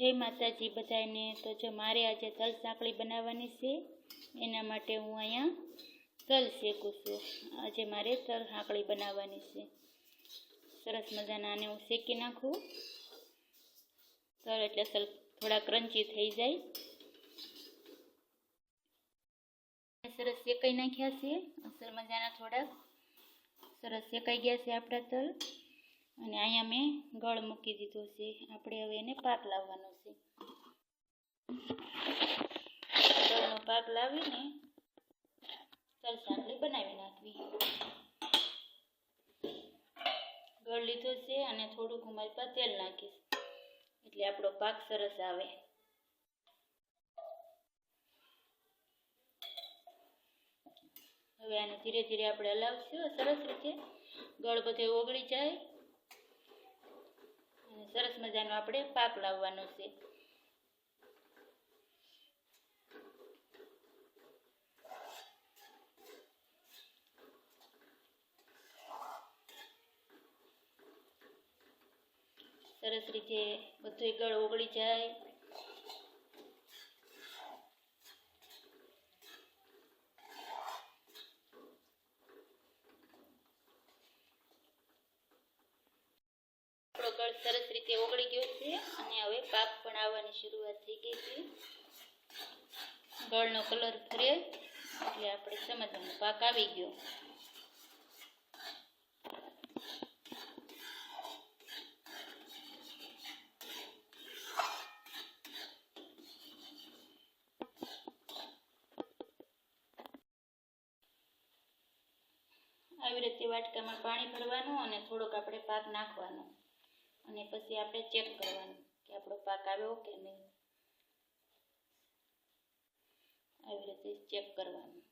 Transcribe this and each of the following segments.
જય માતાજી બધાને. તો જો મારે આજે તલ સાંકળી બનાવવાની છે, એના માટે હું અહીંયા તલ શેકું છું. આજે મારે તલ સાંકળી બનાવવાની છે. સરસ મજાના આને હું શેકી નાખું. તલ એટલે અસલ થોડા ક્રંચી થઈ જાય. સરસ શેકાઈ નાખ્યા છે. અસલ મજાના થોડાક સરસ શેકાઈ ગયા છે આપણા તલ. અને અહીંયા મેં ગળ મૂકી દીધો છે. આપણે હવે એને પાક લાવવાનો છે. ગળનો પાક લાવીને તલ બનાવી નાખવી. ગળ લીધો છે અને થોડુંક હું મારી પાસે તેલ નાખીશ. એટલે આપણો પાક સરસ આવે. હવે આને ધીરે ધીરે આપણે હલાવશું. સરસ રીતે ગળ બધે ઓગળી જાય. સરસ મજાનો આપણે પાક લાવવાનો છે. સરસ રીતે બધું ગળ ઓગળી જાય આપણો ગળ સરસ રીતે ઓગળી ગયો છે અને હવે પાક પણ આવવાની શરૂઆત થઈ ગઈ છે. ગળનો કલર ફરે એટલે આપણે સમજવાનું પાક આવી ગયો. આવી રીતે વાટકામાં પાણી ભરવાનું અને થોડોક આપણે પાક નાખવાનો. અને પછી આપણે ચેક કરવાનું કે આપણો પાક આવ્યો કે નહીં. આવી રીતે ચેક કરવાનું.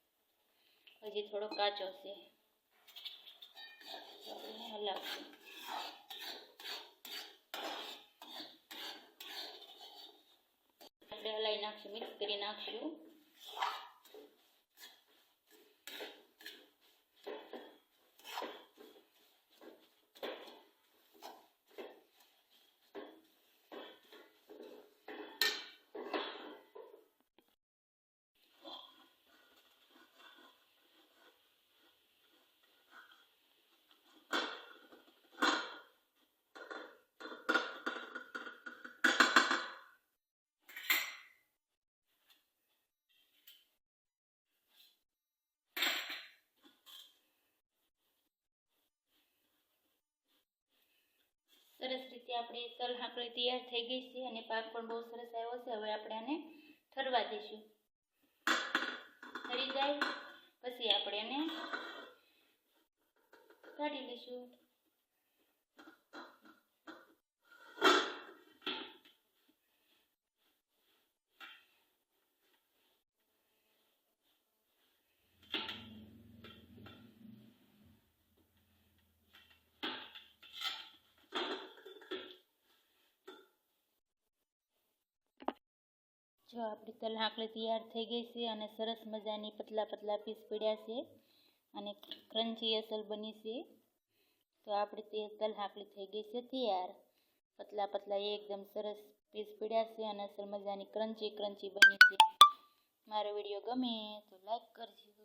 હજી થોડો કાચો છે. આપણે હલાવશું. આપણે હલાવી નાખશું મિક્સ કરી નાખશું. સરસ રીતે આપણી તલ હાંકળી તૈયાર થઈ ગઈ છે અને પાક પણ બહુ સરસ આવ્યો છે. હવે આપણે આને ઠરવા દઈશું ઠરી જાય, પછી આપણે એને કાઢી લઈશું. જો આપણી તલ હાંકળી તૈયાર થઈ ગઈ છે અને સરસ મજાની પતલા પતલા પીસ પડ્યા છે અને ક્રંચી અસલ બની છે, તો આપણી તે તલ હાંકળી થઈ ગઈ છે તૈયાર. પતલા પતલા એકદમ સરસ પીસ પડ્યા છે અને અસલ મજાની ક્રંચી ક્રંચી બની છે. મારો વીડિયો ગમે તો લાઈક કરજો.